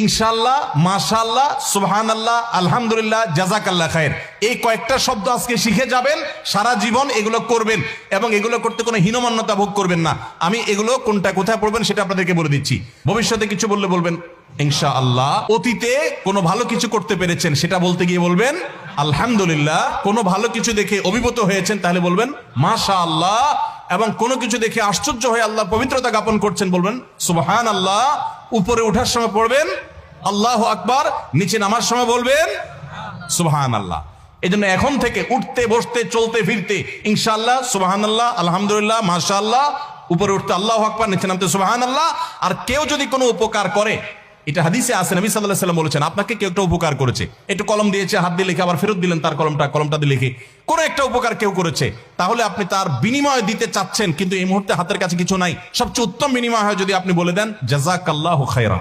ইনশাল্লাহ মাশাল্লাহ সুবহান আল্লাহ আলহামদুলিল্লাহ জাজাকাল্লাহ খায়ের। এই কয়েকটা শব্দ আজকে শিখে যাবেন, সারা জীবন এগুলো করবেন এবং এগুলো করতে কোনো হীনমান্যতা ভোগ করবেন না। আমি এগুলো কোনটা কোথায় পড়বেন সেটা আপনাদেরকে বলে দিচ্ছি। ভবিষ্যতে কিছু বললে বলবেন ইনশা আল্লাহ অতীতে কোনো ভালো কিছু করতে পেরেছেন, সেটা বলতে গিয়ে বলবেন, আলহামদুলিল্লাহ, কোনো ভালো কিছু দেখে অভিভূত হয়েছেন, তাহলে বলবেন মাশা আল্লাহ এবং কোনো কিছু দেখে আশ্চর্য হয়ে আল্লাহ পবিত্রতা জ্ঞাপন করছেন, বলবেন সুবহান আল্লাহ উপরে ওঠার সময় পড়বেন, আল্লাহ আকবার, নিচে নামার সময় বলবেন সুবহান আল্লাহ এই জন্য এখন থেকে উঠতে, বসতে, চলতে, ফিরতে ইনশাল্লাহ সুবাহান আল্লাহ আলহামদুলিল্লাহ মাসা আল্লাহ উপরে উঠতে আল্লাহ আকবার, নিচে নামতে সুবাহান আল্লাহ আর কেউ যদি কোনো উপকার করে এটা হাদিসে আছে, নবী আলাইহি সাল্লাম বলেছেন, আপনাকে কেউ একটা উপকার করেছে। একটু কলম দিয়েছে, হাত দিয়ে লিখে, আবার ফেরত দিলেন তার কলমটা কলমটা দিয়ে লিখে। কোনো একটা উপকার কেউ করেছে। তাহলে আপনি তার বিনিময় দিতে চাচ্ছেন, কিন্তু এই মুহূর্তে হাতের কাছে কিছু নাই। সবচেয়ে উত্তম বিনিময় হয় যদি আপনি বলে দেন জাজাকাল্লাহু খায়রা